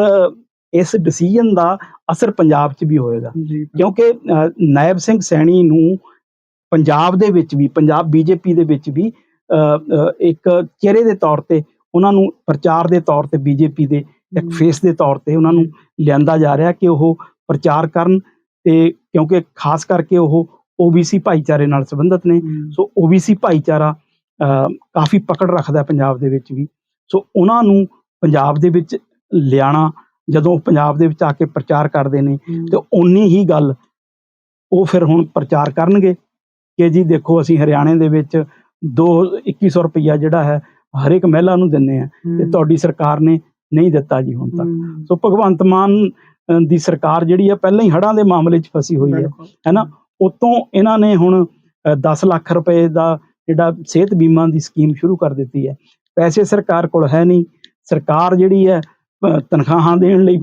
ਇਸ ਡਿਸੀਜਨ ਦਾ ਅਸਰ ਪੰਜਾਬ 'ਚ ਵੀ ਹੋਏਗਾ। ਕਿਉਂਕਿ ਨਾਇਬ ਸਿੰਘ ਸੈਣੀ ਨੂੰ ਪੰਜਾਬ ਦੇ ਵਿੱਚ ਵੀ ਪੰਜਾਬ ਬੀਜੇਪੀ ਦੇ ਵਿੱਚ ਵੀ ਇੱਕ ਚਿਹਰੇ ਦੇ ਤੌਰ ਤੇ ਉਹਨਾਂ ਨੂੰ ਪ੍ਰਚਾਰ ਦੇ ਤੌਰ ਤੇ ਬੀਜੇਪੀ ਦੇ ਇੱਕ ਫੇਸ ਦੇ ਤੌਰ ਤੇ ਉਹਨਾਂ ਨੂੰ ਲਿਆਂਦਾ ਜਾ ਰਿਹਾ ਕਿ ਉਹ ਪ੍ਰਚਾਰ ਕਰਨ ਤੇ ਕਿਉਂਕਿ ਖਾਸ ਕਰਕੇ ਉਹ OBC ਭਾਈਚਾਰੇ ਨਾਲ ਸੰਬੰਧਿਤ ਨੇ। ਸੋ OBC ਭਾਈਚਾਰਾ ਕਾਫੀ ਪਕੜ ਰੱਖਦਾ ਪੰਜਾਬ ਦੇ ਵਿੱਚ ਵੀ। ਸੋ ਉਹਨਾਂ ਨੂੰ ਪੰਜਾਬ ਦੇ ਵਿੱਚ ਲਿਆਣਾ ਜਦੋਂ ਪੰਜਾਬ ਦੇ ਵਿੱਚ ਆ ਕੇ ਪ੍ਰਚਾਰ ਕਰਦੇ ਨੇ ਤੇ ਉਨੀ ਹੀ ਗੱਲ ਉਹ ਫਿਰ ਹੁਣ ਪ੍ਰਚਾਰ ਕਰਨਗੇ ਕਿ ਜੀ ਦੇਖੋ ਅਸੀਂ ਹਰਿਆਣੇ ਦੇ ਵਿੱਚ 2 2100 ਰੁਪਈਆ ਜਿਹੜਾ ਹੈ ਹਰ ਇੱਕ ਮਹਿਲਾ ਨੂੰ ਦਿੰਨੇ ਆ ਤੇ ਤੁਹਾਡੀ ਸਰਕਾਰ ਨੇ ਨਹੀਂ ਦਿੱਤਾ ਜੀ ਹੁਣ ਤੱਕ। ਸੋ ਭਗਵੰਤ ਮਾਨ ਦੀ ਸਰਕਾਰ ਜਿਹੜੀ ਹੈ ਪਹਿਲਾਂ ਹੀ ਹੜ੍ਹਾਂ ਦੇ ਮਾਮਲੇ 'ਚ ਫਸੀ ਹੋਈ ਹੈ। ਹੈਨਾ ਉਤੋਂ ਇਹਨਾਂ ਨੇ ਹੁਣ ਅ, 10 ਲੱਖ ਰੁਪਏ ਦਾ ਜਿਹੜਾ ਸਿਹਤ ਬੀਮਾ ਦੀ ਸਕੀਮ ਸ਼ੁਰੂ ਕਰ ਦਿੱਤੀ ਹੈ। ਪੈਸੇ ਸਰਕਾਰ ਕੋਲ ਹੈ ਨਹੀਂ। ਸਰਕਾਰ ਜਿਹੜੀ ਹੈ ਤਨਖਾਹਾਂ ਦੇਣ ਲਈ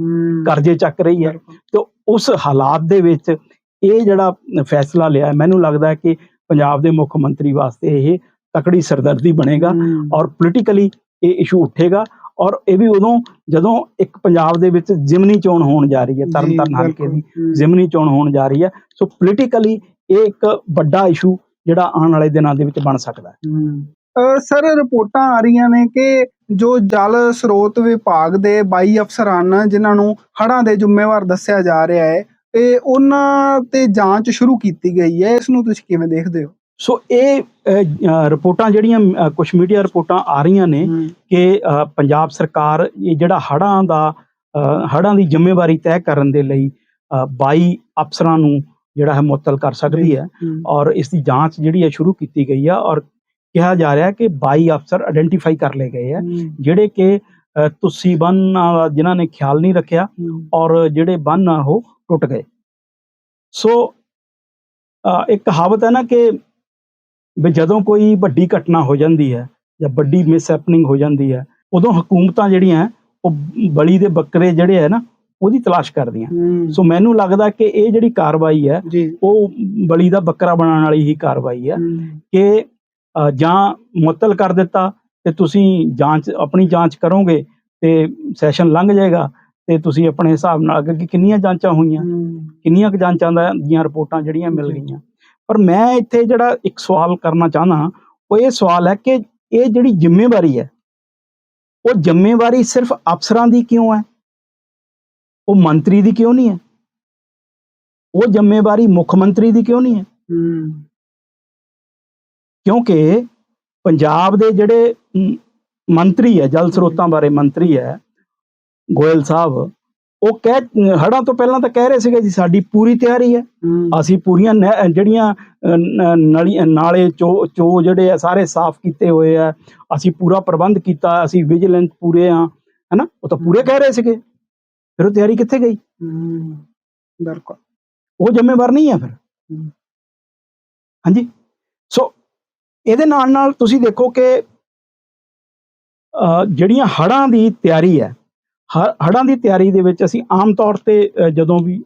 ਕਰਜ਼ੇ ਚੱਕ ਰਹੀ ਹੈ। ਤੇ ਉਸ ਹਾਲਾਤ ਦੇ ਵਿੱਚ ਇਹ ਜਿਹੜਾ ਫੈਸਲਾ ਲਿਆ ਮੈਨੂੰ ਲੱਗਦਾ ਹੈ ਕਿ ਪੰਜਾਬ ਦੇ ਮੁੱਖ ਮੰਤਰੀ ਵਾਸਤੇ ਇਹ ਤਕੜੀ ਸਰਦਰਦੀ ਬਣੇਗਾ ਔਰ ਪੋਲੀਟੀਕਲੀ ਇਹ ਇਸ਼ੂ ਉੱਠੇਗਾ ਔਰ ਇਹ ਵੀ ਉਦੋਂ ਜਦੋਂ ਇੱਕ ਪੰਜਾਬ ਦੇ ਵਿੱਚ ਜ਼ਿਮਨੀ ਚੋਣ ਹੋਣ ਜਾ ਰਹੀ ਹੈ ਤਰਨਤਾਰਨ ਹਲਕੇ। ਦੀ ਜ਼ਿਮਨੀ ਚੋਣ ਹੋਣ ਜਾ ਰਹੀ ਹੈ ਸੋ ਪੋਲੀਟੀਕਲੀ ਇਹ ਇੱਕ ਵੱਡਾ ਇਸ਼ੂ ਜਿਹੜਾ ਆਉਣ ਵਾਲੇ ਦਿਨਾਂ ਦੇ ਵਿੱਚ ਬਣ ਸਕਦਾ ਹੈ। ਸਰ ਰਿਪੋਰਟਾਂ ਆ ਰਹੀਆਂ ਨੇ ਕਿ ਜੋ ਜਲ ਸਰੋਤ ਵਿਭਾਗ ਦੇ 22 ਅਫਸਰ ਜਿਨ੍ਹਾਂ ਨੂੰ ਹੜ੍ਹਾਂ ਦੇ ਜ਼ਿੰਮੇਵਾਰ ਦੱਸਿਆ ਜਾ ਰਿਹਾ ਹੈ ਤੇ ਉਹਨਾਂ ਤੇ ਜਾਂਚ ਸ਼ੁਰੂ ਕੀਤੀ ਗਈ ਹੈ। ਇਸ ਨੂੰ ਤੁਸੀਂ ਕਿਵੇਂ ਦੇਖਦੇ ਹੋ? ਸੋ ਇਹ ਰਿਪੋਰਟਾਂ ਜਿਹੜੀਆਂ ਕੁਝ ਮੀਡੀਆ ਰਿਪੋਰਟਾਂ ਆ ਰਹੀਆਂ ਨੇ ਕਿ ਪੰਜਾਬ ਸਰਕਾਰ ਇਹ ਜਿਹੜਾ ਹੜ੍ਹਾਂ ਦਾ ਅ, ਹੜ੍ਹਾਂ ਦੀ ਜ਼ਿੰਮੇਵਾਰੀ ਤੈਅ ਕਰਨ ਦੇ ਲਈ ਅ, 22 ਅਫਸਰਾਂ ਨੂੰ ਜਿਹੜਾ ਹੈ ਮੁਅੱਤਲ ਕਰ ਸਕਦੀ ਹੈ ਔਰ ਇਸ ਦੀ ਜਾਂਚ ਜਿਹੜੀ ਹੈ ਸ਼ੁਰੂ ਕੀਤੀ ਗਈ ਆ ਔਰ ਕਿਹਾ ਜਾ ਰਿਹਾ ਹੈ ਕਿ 22 ਅਫਸਰ ਆਇਡੈਂਟੀਫਾਈ ਕਰ ਲਏ ਗਏ ਆ ਹਮ, ਜਿਹੜੇ ਕਿ ਤੁਸੀਂ ਬੰਨ ਜਿਨ੍ਹਾਂ ਨੇ ਖਿਆਲ ਨਹੀਂ ਰੱਖਿਆ ਔਰ ਜਿਹੜੇ ਬੰਨ ਆ ਉਹ ਟੁੱਟ ਗਏ। ਸੋ ਇੱਕ ਕਹਾਵਤ ਹੈ ਨਾ ਕਿ ਵੀ ਜਦੋਂ ਕੋਈ ਵੱਡੀ ਘਟਨਾ ਹੋ ਜਾਂਦੀ ਹੈ ਜਾਂ ਵੱਡੀ ਮਿਸਹੈਪਨਿੰਗ ਹੋ ਜਾਂਦੀ ਹੈ ਉਦੋਂ ਹਕੂਮਤਾਂ ਜਿਹੜੀਆਂ ਉਹ ਬਲੀ ਦੇ ਬੱਕਰੇ ਜਿਹੜੇ ਹੈ ਨਾ ਉਹਦੀ ਤਲਾਸ਼ ਕਰਦੀਆਂ। ਸੋ ਮੈਨੂੰ ਲੱਗਦਾ ਕਿ ਇਹ ਜਿਹੜੀ ਕਾਰਵਾਈ ਹੈ ਉਹ ਬਲੀ ਦਾ ਬੱਕਰਾ ਬਣਾਉਣ ਵਾਲੀ ਹੀ ਕਾਰਵਾਈ ਹੈ ਕਿ ਜਾਂ ਮੁਅੱਤਲ ਕਰ ਦਿੱਤਾ ਤੇ ਤੁਸੀਂ ਜਾਂਚ ਆਪਣੀ ਜਾਂਚ ਕਰੋਗੇ ਤੇ ਸੈਸ਼ਨ ਲੰਘ ਜਾਏਗਾ ਤੇ ਤੁਸੀਂ ਆਪਣੇ ਹਿਸਾਬ ਨਾਲ ਅੱਗੇ ਕਿੰਨੀਆਂ ਜਾਂਚਾਂ ਹੋਈਆਂ? ਕਿੰਨੀਆਂ ਜਾਂਚਾਂ ਦੀਆਂ ਰਿਪੋਰਟਾਂ ਜਿਹੜੀਆਂ ਮਿਲ। ਗਈਆਂ? ਪਰ ਮੈਂ ਇੱਥੇ ਜਿਹੜਾ ਇੱਕ ਸਵਾਲ ਕਰਨਾ ਚਾਹਨਾ ਉਹ ਇਹ ਸਵਾਲ ਹੈ ਕਿ ਇਹ ਜਿਹੜੀ ਜ਼ਿੰਮੇਵਾਰੀ ਹੈ, ਉਹ ਜ਼ਿੰਮੇਵਾਰੀ ਸਿਰਫ ਅਫਸਰਾਂ ਦੀ ਕਿਉਂ ਹੈ? ਉਹ ਮੰਤਰੀ ਦੀ ਕਿਉਂ ਨਹੀਂ ਹੈ? ਉਹ ਜ਼ਿੰਮੇਵਾਰੀ ਮੁੱਖ ਮੰਤਰੀ ਦੀ ਕਿਉਂ ਨਹੀਂ ਹੈ? ਕਿਉਂਕਿ ਪੰਜਾਬ ਦੇ ਜਿਹੜੇ ਮੰਤਰੀ ਹੈ, ਜਲ ਸਰੋਤਾਂ ਬਾਰੇ ਮੰਤਰੀ ਹੈ, ਗੋਇਲ ਸਾਹਿਬ ਉਹ ਕਹਿ ਹੜਾਂ ਤੋਂ ਪਹਿਲਾਂ ਤਾਂ ਕਹਿ ਰਹੇ ਸੀਗੇ ਜੀ ਸਾਡੀ ਪੂਰੀ ਤਿਆਰੀ ਹੈ। ਅਸੀਂ ਪੂਰੀਆਂ ਨਹਿ- ਜਿਹੜੀਆਂ ਅ, ਨ- ਨਲੀ ਨਾਲੇ ਚੋ ਚੋ ਜਿਹੜੇ ਆ ਸਾਰੇ ਸਾਫ਼ ਕੀਤੇ ਹੋਏ ਆ। ਅਸੀਂ ਪੂਰਾ ਪ੍ਰਬੰਧ ਕੀਤਾ ਅਸੀਂ ਵਿਜੀਲੈਂਸ ਪੂਰੇ ਆ ਹੈਨਾ? ਉਹ ਤਾਂ ਪੂਰੇ ਕਹਿ ਰਹੇ ਸੀਗੇ। ਫਿਰ ਉਹ ਤਿਆਰੀ ਕਿੱਥੇ ਗਈ? ਹਮ, ਬਿਲਕੁਲ। ਉਹ ਜ਼ਿੰਮੇਵਾਰ ਨਹੀਂ ਹੈ ਫਿਰ। ਹਮ। ਹਾਂਜੀ? ਸੋ ਇਹਦੇ ਨਾਲ ਨਾਲ ਤੁਸੀਂ ਦੇਖੋ ਕਿ ਅ, ਜਿਹੜੀਆਂ ਹੜਾਂ ਦੀ ਤਿਆਰੀ ਹੈ ਹ- ਹੜ੍ਹਾਂ ਦੀ ਤਿਆਰੀ ਦੇ ਵਿੱਚ ਅਸੀਂ ਆਮ ਤੌਰ ਤੇ ਜਦੋਂ ਵੀ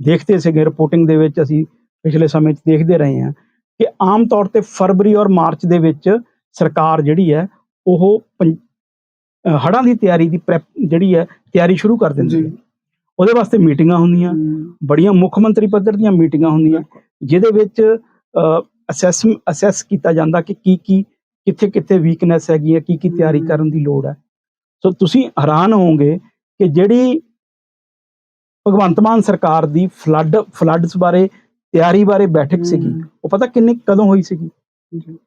ਦੇਖਦੇ ਸੀਗੇ ਰਿਪੋਰਟਿੰਗ ਦੇ ਵਿੱਚ ਅਸੀਂ ਪਿਛਲੇ ਸਮੇਂ 'ਚ ਦੇਖਦੇ ਰਹੇ ਹਾਂ ਕਿ ਆਮ ਤੌਰ ਤੇ ਫਰਵਰੀ ਔਰ ਮਾਰਚ ਦੇ ਵਿੱਚ ਸਰਕਾਰ ਜਿਹੜੀ ਹੈ ਉਹ ਹੜ੍ਹਾਂ ਦੀ ਤਿਆਰੀ ਦੀ ਪ੍ਰੈਪ ਜਿਹੜੀ ਹੈ ਤਿਆਰੀ ਸ਼ੁਰੂ ਕਰ ਦਿੰਦੀ। ਹੈ ਉਹਦੇ ਵਾਸਤੇ ਮੀਟਿੰਗਾਂ ਹੁੰਦੀਆਂ ਬੜੀਆਂ ਮੁੱਖ ਮੰਤਰੀ ਪੱਧਰ ਦੀਆਂ ਮੀਟਿੰਗਾਂ ਹੁੰਦੀਆਂ। ਜਿਹਦੇ ਵਿੱਚ ਅਸੈਸ ਅਸੈਸ ਕੀਤਾ ਜਾਂਦਾ ਕਿ ਕੀ ਕੀ ਕਿੱਥੇ ਕਿੱਥੇ ਵੀਕਨੈਸ ਹੈਗੀ ਹੈ ਕੀ ਕੀ ਤਿਆਰੀ। ਕਰਨ ਦੀ ਲੋੜ ਹੈ ਸੋ ਤੁਸੀਂ ਹੈਰਾਨ ਹੋਵੋਗੇ ਕਿ ਜਿਹੜੀ ਭਗਵੰਤ ਮਾਨ ਸਰਕਾਰ ਦੀ ਫਲੱਡ ਫਲੱਡਸ ਬਾਰੇ ਤਿਆਰੀ ਬਾਰੇ ਬੈਠਕ ਸੀਗੀ ਉਹ ਪਤਾ ਕਿੰਨੇ ਕਦੋਂ ਹੋਈ ਸੀਗੀ? ਜੀ।